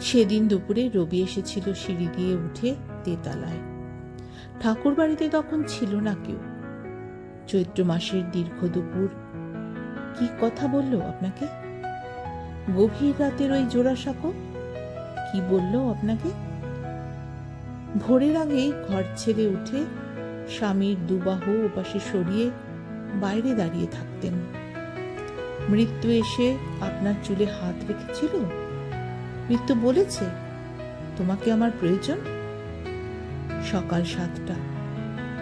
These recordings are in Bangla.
সেদিন দুপুরে রবি এসেছিল সিঁড়ি দিয়ে উঠে তেতালায়। ঠাকুর বাড়িতে তখন ছিল না কেউ। চৈত্র মাসের দীর্ঘ দুপুর। কি কথা বলল আপনাকে? গভীর রাতের ওই জোড়াসাঁকো? কি বলল আপনাকে? ভোরের আগেই ঘর ছেড়ে উঠে স্বামীর দুবাহু ওপাশে সরিয়ে বাইরে দাঁড়িয়ে থাকতেন। মৃত্যু এসে আপনার চুলে হাত রেখেছিল? মৃত্যু বলেছে। তোমাকে আমার প্রয়োজন? সকাল সাতটা।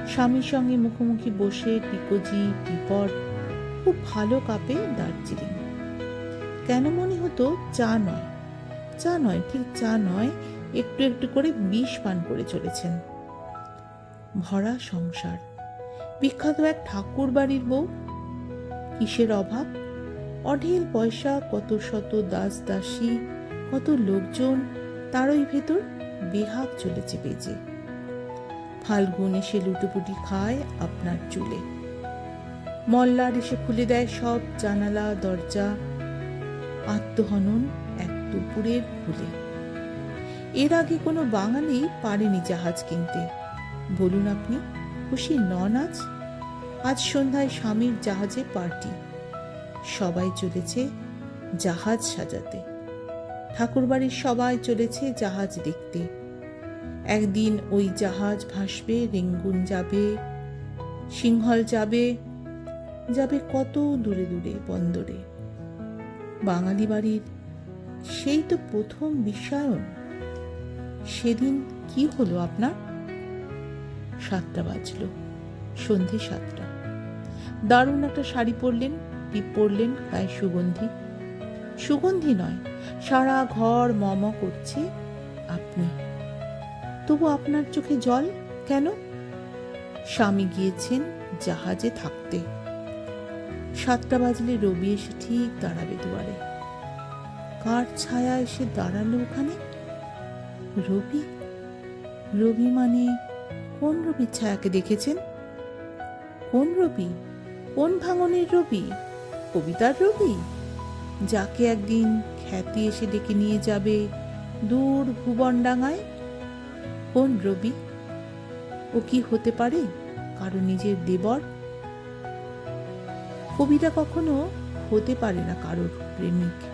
স্বামীর সঙ্গে মুখোমুখি বসে টিকোজি টিপট খুব ভালো কাপে দার্জিলিং। কেন মনে হতো চা নয়? চা নয়, ঠিক চা নয়, একটু একটু করে বিষ পান করে চলেছেন। ভরা সংসার। বিখ্যাত এক ঠাকুর বাড়ির বউ। কিসের অভাব? অঢেল পয়সা, কত শত দাস দাসী কত লোকজন তারই ভেতর বেহাগ চলেছে বেজে। ফাল্গুন এসে লুটোপুটি খায় আপনার চুলে। মল্লার এসে খুলে দেয় সব জানালা, দরজা। আত্মহনন এক দুপুরের ভুলে। এর আগে কোনো বাঙালি পারেনি জাহাজ কিনতে। বলুন আপনি, খুশি নন আজ? আজ সন্ধ্যায় স্বামীর জাহাজে পার্টি। সবাই চলেছে জাহাজ সাজাতে। ঠাকুরবাড়ির সবাই চলেছে জাহাজ দেখতে। একদিন ওই জাহাজ ভাসবে, রেঙ্গুন যাবে, সিংহল যাবে যাবে কত দূরে দূরে, বন্দরে। বাঙালি বাড়ির সেই তো প্রথম বিশ্বায়ন সেদিন কি হলো আপনার? সাতটা বাজলো, সন্ধে সাতটা। দারুণ একটা শাড়ি পরলেন টিপ পরলেন গায়ে সুগন্ধি। সুগন্ধি নয় সারা ঘর মম করছে আপনি। তবু আপনার চোখে জল কেন? স্বামী গিয়েছেন জাহাজে থাকতে। সাতটা বাজলে রবি এসে ঠিক দাঁড়াবে দুয়ারে। কার ছায়া এসে দাঁড়াল ওখানে? রবি? রবি মানে কোন রবির ছায়াকে দেখেছেন? কোন রবি? কোন ভাঙনের রবি? কবিতার রবি? যাকে একদিন খ্যাতি এসে ডেকে নিয়ে যাবে দূর ভুবনডাঙায় কোন রবি? ও কি হতে পারে কারও নিজের দেবর? কবিতা কখনো হতে পারে না কারোর প্রেমিক।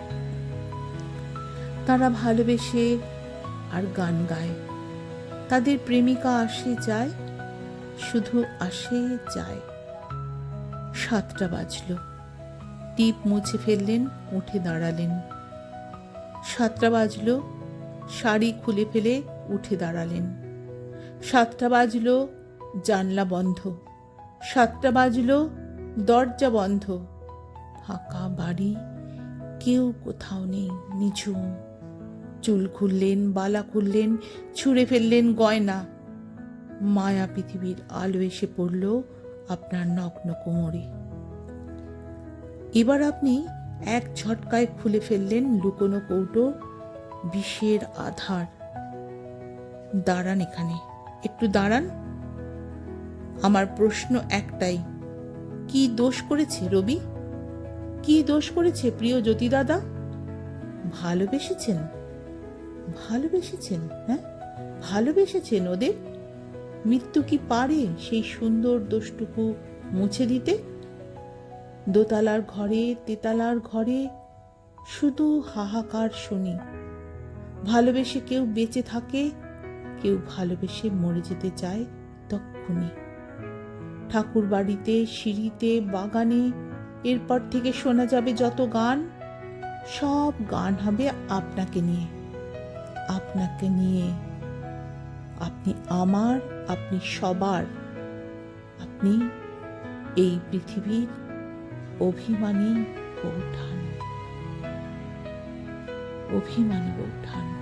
তারা ভালোবেসে আর গান গায়। তাদের প্রেমিকা আসে যায়, শুধু আসে যায়। সাতটা বাজলো। টিপ মুছে ফেললেন, উঠে দাঁড়ালেন। সাতটা বাজল, শাড়ি খুলে ফেলে উঠে দাঁড়ালেন। সাতটা বাজল, জানলা বন্ধ। সাতটা বাজল, দরজা বন্ধ। ফাঁকা বাড়ি, কেউ কোথাও নেই, নিঝুম। চুল খুললেন, বালা খুললেন, ছুঁড়ে ফেললেন গয়না। মায়া পৃথিবীর আলো এসে পড়ল আপনার নগ্ন কোমরে। এবার আপনি এক ঝটকায় খুলে ফেললেন লুকোনো কৌটো, বিষের আধার। দাঁড়ান এখানে, একটু দাঁড়ান। আমার প্রশ্ন একটাই, কি দোষ করেছে রবি? কি দোষ করেছে প্রিয় জ্যোতি দাদা ভালোবেসেছেন? ভালোবেসেছেন হ্যাঁ? ভালোবেসেছেন ওদের? মৃত্যু কি পারে সেই সুন্দর দোষটুকু মুছে দিতে? দোতলার ঘরে, তেতালার ঘরে শুধু হাহাকার শুনি। ভালোবেসে কেউ বেঁচে থাকে, কেউ ভালোবেসে মরে যেতে চায় তক্ষুনি। ঠাকুর বাড়িতে সিঁড়িতে, বাগানে, এরপর থেকে শোনা যাবে যত গান, সব গান হবে আপনাকে নিয়ে। আপনাকে নিয়ে আপনি আমার, আপনি সবার, আপনি এই পৃথিবীর অভিমানী বৌঠান অভিমানী বৌঠান